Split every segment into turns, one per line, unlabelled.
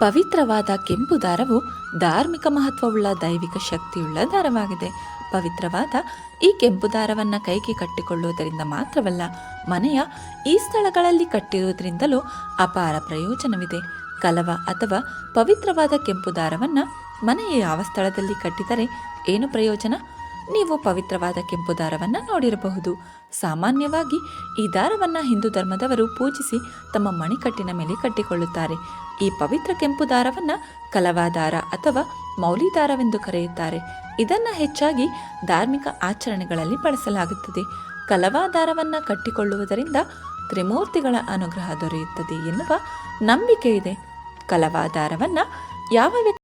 ಪವಿತ್ರವಾದ ಕೆಂಪು ದಾರವು ಧಾರ್ಮಿಕ ಮಹತ್ವವುಳ್ಳ ದೈವಿಕ ಶಕ್ತಿಯುಳ್ಳ ದಾರವಾಗಿದೆ. ಪವಿತ್ರವಾದ ಈ ಕೆಂಪು ದಾರವನ್ನು ಕೈಗೆ ಕಟ್ಟಿಕೊಳ್ಳುವುದರಿಂದ ಮಾತ್ರವಲ್ಲ, ಮನೆಯ ಈ ಸ್ಥಳಗಳಲ್ಲಿ ಕಟ್ಟಿರುವುದರಿಂದಲೂ ಅಪಾರ ಪ್ರಯೋಜನವಿದೆ. ಕಲವ ಅಥವಾ ಪವಿತ್ರವಾದ ಕೆಂಪು ದಾರವನ್ನು ಮನೆಯ ಯಾವ ಸ್ಥಳದಲ್ಲಿ ಕಟ್ಟಿದರೆ ಏನು ಪ್ರಯೋಜನ? ನೀವು ಪವಿತ್ರವಾದ ಕೆಂಪು ದಾರವನ್ನು ನೋಡಿರಬಹುದು. ಸಾಮಾನ್ಯವಾಗಿ ಈ ದಾರವನ್ನು ಹಿಂದೂ ಧರ್ಮದವರು ಪೂಜಿಸಿ ತಮ್ಮ ಮಣಿಕಟ್ಟಿನ ಮೇಲೆ ಕಟ್ಟಿಕೊಳ್ಳುತ್ತಾರೆ. ಈ ಪವಿತ್ರ ಕೆಂಪು ದಾರವನ್ನು ಕಲವಾದಾರ ಅಥವಾ ಮೌಲಿದಾರವೆಂದು ಕರೆಯುತ್ತಾರೆ. ಇದನ್ನು ಹೆಚ್ಚಾಗಿ ಧಾರ್ಮಿಕ ಆಚರಣೆಗಳಲ್ಲಿ ಬಳಸಲಾಗುತ್ತದೆ. ಕಲವಾದಾರವನ್ನು ಕಟ್ಟಿಕೊಳ್ಳುವುದರಿಂದ ತ್ರಿಮೂರ್ತಿಗಳ ಅನುಗ್ರಹ ದೊರೆಯುತ್ತದೆ ಎನ್ನುವ ನಂಬಿಕೆ ಇದೆ ಕಲವಾದಾರವನ್ನು ಯಾವ ವ್ಯಕ್ತಿ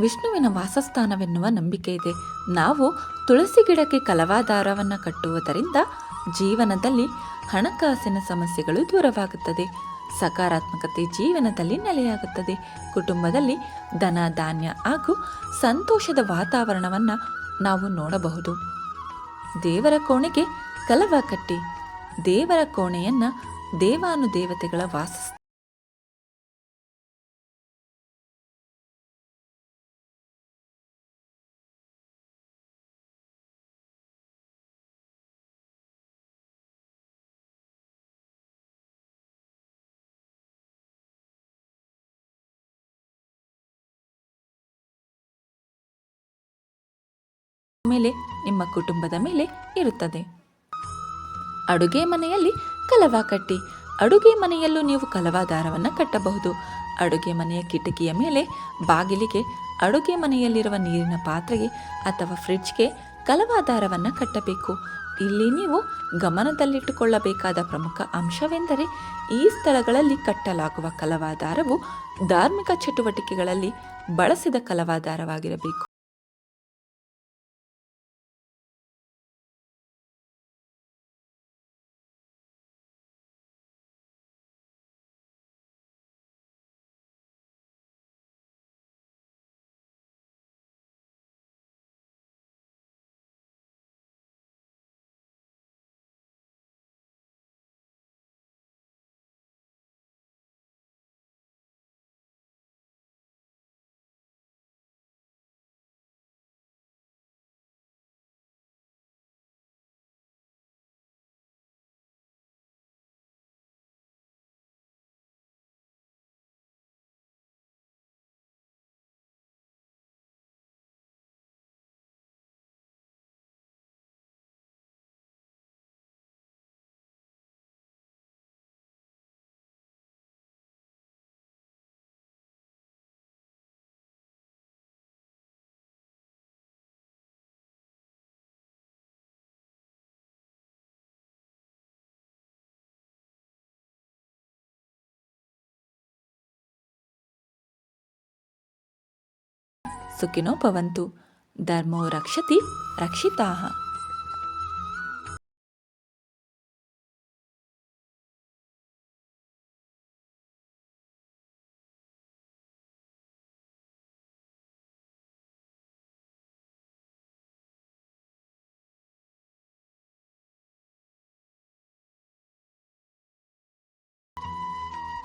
ವಿಷ್ಣುವಿನ ವಾಸಸ್ಥಾನವೆನ್ನುವ ನಂಬಿಕೆ ಇದೆ. ನಾವು ತುಳಸಿ ಗಿಡಕ್ಕೆ ಕಲವಾದಾರವನ್ನು ಕಟ್ಟುವುದರಿಂದ ಜೀವನದಲ್ಲಿ ಹಣಕಾಸಿನ ಸಮಸ್ಯೆಗಳು ದೂರವಾಗುತ್ತದೆ. ಸಕಾರಾತ್ಮಕತೆ ಜೀವನದಲ್ಲಿ ನೆಲೆಯಾಗುತ್ತದೆ. ಕುಟುಂಬದಲ್ಲಿ ಧನ, ಧಾನ್ಯ ಹಾಗೂ ಸಂತೋಷದ ವಾತಾವರಣವನ್ನು ನಾವು ನೋಡಬಹುದು. ದೇವರ ಕೋಣೆಗೆ ಕಲವ ಕಟ್ಟಿ, ದೇವರ ಕೋಣೆಯನ್ನು ದೇವಾನುದೇವತೆಗಳ ವಾಸ ಮೇಲೆ, ನಿಮ್ಮ ಕುಟುಂಬದ ಮೇಲೆ ಇರುತ್ತದೆ. ಅಡುಗೆ ಮನೆಯಲ್ಲಿ ಕಲವ ಕಟ್ಟಿ. ಅಡುಗೆ ಮನೆಯಲ್ಲೂ ನೀವು ಕಲವ ದಾರವನ್ನು ಕಟ್ಟಬಹುದು. ಅಡುಗೆ ಮನೆಯ ಕಿಟಕಿಯ ಮೇಲೆ ಬಾಗಿಲಿಗೆ, ಅಡುಗೆ ಮನೆಯಲ್ಲಿರುವ ನೀರಿನ ಪಾತ್ರೆಗೆ ಅಥವಾ ಫ್ರಿಡ್ಜ್ಗೆ ಕಲವ ದಾರವನ್ನು ಕಟ್ಟಬೇಕು. ಇಲ್ಲಿ ನೀವು ಗಮನದಲ್ಲಿಟ್ಟುಕೊಳ್ಳಬೇಕಾದ ಪ್ರಮುಖ ಅಂಶವೆಂದರೆ, ಈ ಸ್ಥಳಗಳಲ್ಲಿ ಕಟ್ಟಲಾಗುವ ಕಲವಾದಾರವು ಧಾರ್ಮಿಕ ಚಟುವಟಿಕೆಗಳಲ್ಲಿ ಬಳಸಿದ ಕಲವಾದಾರವಾಗಿರಬೇಕು ಸುಖಿನೋ ಭವಂತು. ಧರ್ಮೋ ರಕ್ಷತಿ ರಕ್ಷಿತಾಹ.